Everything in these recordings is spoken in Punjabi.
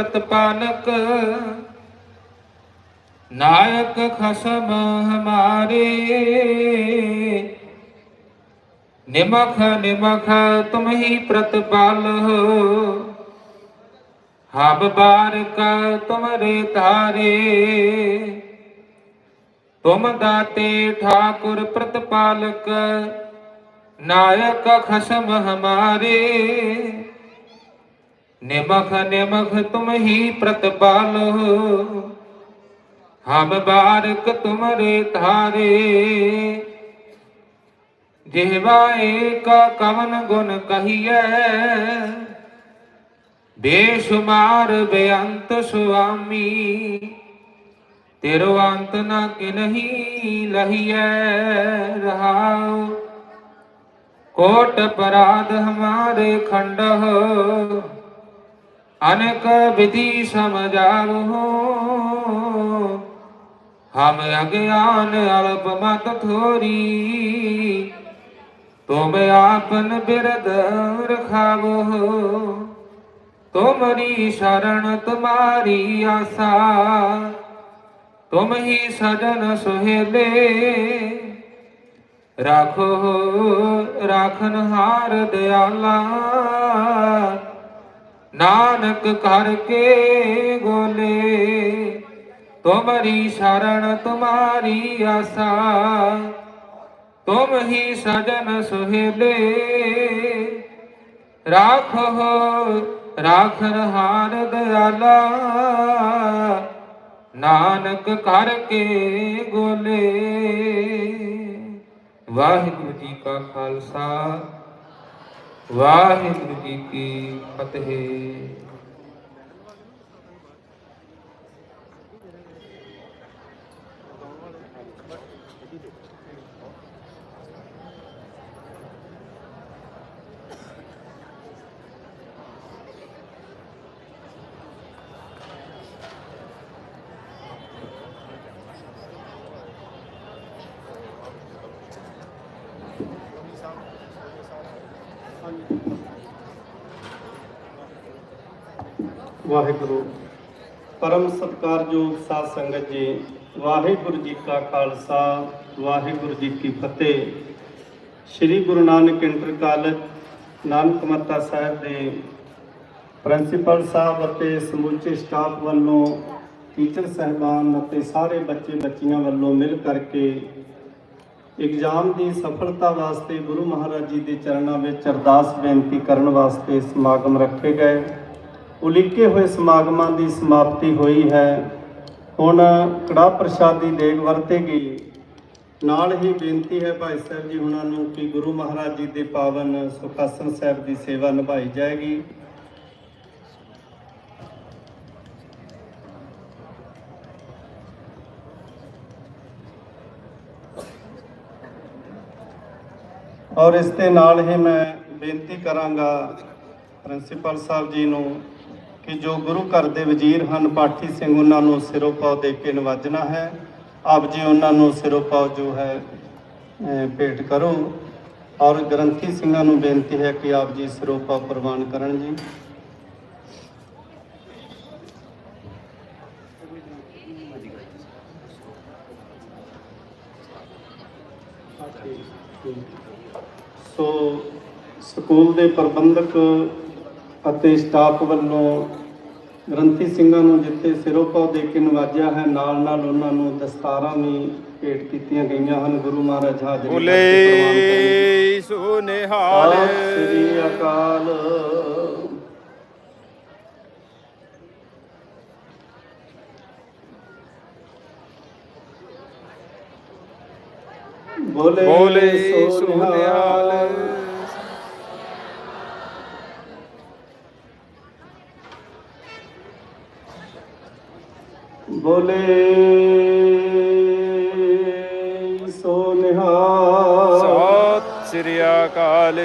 ਪਾਲਕ ਨਾਇਕ ਖਸਮ ਹਮਾਰੇ। ਨਿਮਖ ਨਿਮਖ ਤੁਮ ਹੀ ਪ੍ਰਤਪਾਲ ਹੋ ਹਬ ਬਾਰਕ ਤੁਮਰੇ ਤਾਰੇ ਤੁਮ ਦਾਤੇ ਠਾਕੁਰ ਪ੍ਰਤਪਾਲਕ, ਨਾਇਕ ਖਸਮ ਹਮਾਰੇ। ਨਿਮਖ ਨਿਮਖ ਤੁਮ ਹੀ ਪ੍ਰਤਪਾਲ। ਹਮ ਬਾਰਕ ਤੁਮਰੇ ਧਾਰੇ। ਜਿਹਵਾ ਏਕ ਕਵਨ ਗੁਣ ਕਹੀਐ। ਬੇਸ਼ੁਮਾਰ ਬੇਅੰਤ ਸੁਆਮੀ। ਤੇਰੋ ਅੰਤ ਨਾ ਕਿਨਹੀ ਲਹੀਐ ਰਹਾਉ। ਕੋਟ ਪਰਾਧ ਹਮਾਰੇ ਖੰਡਹ। ਅਨੇਕ ਵਿਧੀ ਸਮਝਾਵੋ ਹਮ ਅਗਿਆਨ ਅਲਪ ਮਤ ਥੋਰੀ। ਤੁਮ ਆਪਨ ਬਿਰਦ ਰਖਾਵੋ। ਤੁਮਰੀ ਸ਼ਰਨ ਤੁਮਾਰੀ ਆਸਾ। ਤੁਮ ਹੀ ਸਜਨ ਸੁਹੇਲੇ। ਰਾਖੋ, ਰਾਖਨ ਹਾਰ ਦਿਆਲਾ। ਨਾਨਕ ਕਰਕੇ ਗੋਲੇ ਤੁਮਰੀ ਸ਼ਰਨ ਤੁਮਾਰੀ ਆਸਾ, ਤੁਮ ਹੀ ਸਜਨ ਸੁਹੇਲੇ। ਰਾਖੋ ਰਾਖ ਹਾਰ ਦਿਆਲਾ ਨਾਨਕ ਕਰਕੇ ਗੋਲੇ ਵਾਹਿਗੁਰੂ ਜੀ ਕਾ ਖਾਲਸਾ ਵਾਹਿਗੁਰੂ ਜੀ ਕੀ ਫਤਿਹ। ਵਾਹਿਗੁਰੂ। ਪਰਮ ਸਤਿਕਾਰਯੋਗ ਸਾਧ ਸੰਗਤ ਜੀ, ਵਾਹਿਗੁਰੂ ਜੀ ਕਾ ਖਾਲਸਾ, ਵਾਹਿਗੁਰੂ ਜੀ ਕੀ ਫਤਿਹ। ਸ੍ਰੀ ਗੁਰੂ ਨਾਨਕ ਇੰਟਰ ਕਾਲਜ, ਨਾਨਕ ਮੱਤਾ ਸਾਹਿਬ ਦੇ ਪ੍ਰਿੰਸੀਪਲ ਸਾਹਿਬ ਅਤੇ ਸਮੁੱਚੇ ਸਟਾਫ ਵੱਲੋਂ ਟੀਚਰ ਸਹਿਬਾਨ ਅਤੇ ਸਾਰੇ ਬੱਚੇ ਬੱਚੀਆਂ ਵੱਲੋਂ ਮਿਲ ਕਰਕੇ ਇਗਜ਼ਾਮ ਦੀ ਸਫਲਤਾ ਵਾਸਤੇ ਗੁਰੂ ਮਹਾਰਾਜ ਜੀ ਦੇ ਚਰਨਾਂ ਵਿੱਚ ਅਰਦਾਸ ਬੇਨਤੀ ਕਰਨ ਵਾਸਤੇ ਸਮਾਗਮ ਰੱਖੇ ਗਏ। ਉਲੀਕੇ ਹੋਏ ਸਮਾਗਮਾਂ ਦੀ ਸਮਾਪਤੀ ਹੋਈ ਹੈ। ਹੁਣ ਕੜਾ ਪ੍ਰਸ਼ਾਦੀ ਦੇਗ ਵਰਤੇਗੀ ਨਾਲ ਹੀ ਬੇਨਤੀ ਹੈ ਭਾਈ ਸਾਹਿਬ ਜੀ ਹੁਣਾਂ ਨੂੰ ਕਿ ਗੁਰੂ ਮਹਾਰਾਜ ਜੀ ਦੇ ਪਾਵਨ ਸੁਖਾਸਨ ਸਾਹਿਬ ਦੀ ਸੇਵਾ ਨਿਭਾਈ ਜਾਏਗੀ। ਔਰ ਇਸ ਦੇ ਨਾਲ ਹੀ ਮੈਂ ਬੇਨਤੀ ਕਰਾਂਗਾ ਪ੍ਰਿੰਸੀਪਲ ਸਾਹਿਬ ਜੀ ਨੂੰ ਕਿ ਜੋ ਗੁਰੂ ਘਰ ਦੇ ਵਜ਼ੀਰ ਹਨ, ਪਾਠੀ ਸਿੰਘ, ਉਹਨਾਂ ਨੂੰ ਸਿਰੋਂ ਪਾਉ ਦੇ ਕੇ ਨਵਾਜਣਾ ਹੈ। ਆਪ ਜੀ ਉਹਨਾਂ ਨੂੰ ਸਿਰੋਂ ਪਾਉ ਜੋ ਹੈ ਭੇਟ ਕਰੋ। ਔਰ ਗ੍ਰੰਥੀ ਸਿੰਘਾਂ ਨੂੰ ਬੇਨਤੀ ਹੈ ਕਿ ਆਪ ਜੀ ਸਿਰੋਂ ਪਾਉ ਪ੍ਰਵਾਨ ਕਰਨ ਜੀ। ਸੋ ਸਕੂਲ ਦੇ ਪ੍ਰਬੰਧਕ ਅਤੇ ਸਟਾਫ ਵੱਲੋਂ ਗ੍ਰੰਥੀ ਸਿੰਘਾਂ ਨੂੰ ਜਿੱਥੇ ਸਿਰੋਂ ਪਾਉ ਦੇ ਕੇ ਨਵਾਜਿਆ ਹੈ ਨਾਲ ਨਾਲ ਉਹਨਾਂ ਨੂੰ ਦਸਤਾਰਾਂ ਵੀ ਭੇਟ ਕੀਤੀਆਂ ਗਈਆਂ ਹਨ। ਗੁਰੂ ਮਹਾਰਾਜ ਹਾਜ਼ਰੀ। ਬੋਲੇ ਸੋ ਨਿਹਾਲ ਸਤਿ ਸ੍ਰੀ ਅਕਾਲ। ਬੋਲੇ ਬੋਲੇ ਸੋ ਨਿਹਾਲ ਬੋਲੇ ਸੋ ਨਿਹਾਲ ਸਤਿ ਸ੍ਰੀ ਅਕਾਲ।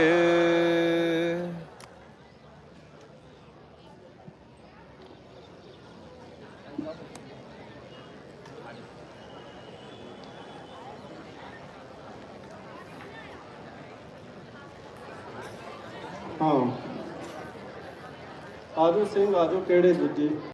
ਹਾਂ। ਆਜੋ ਸਿੰਘ ਆਜੋ ਕਿਹੜੇ ਦੂਜੇ?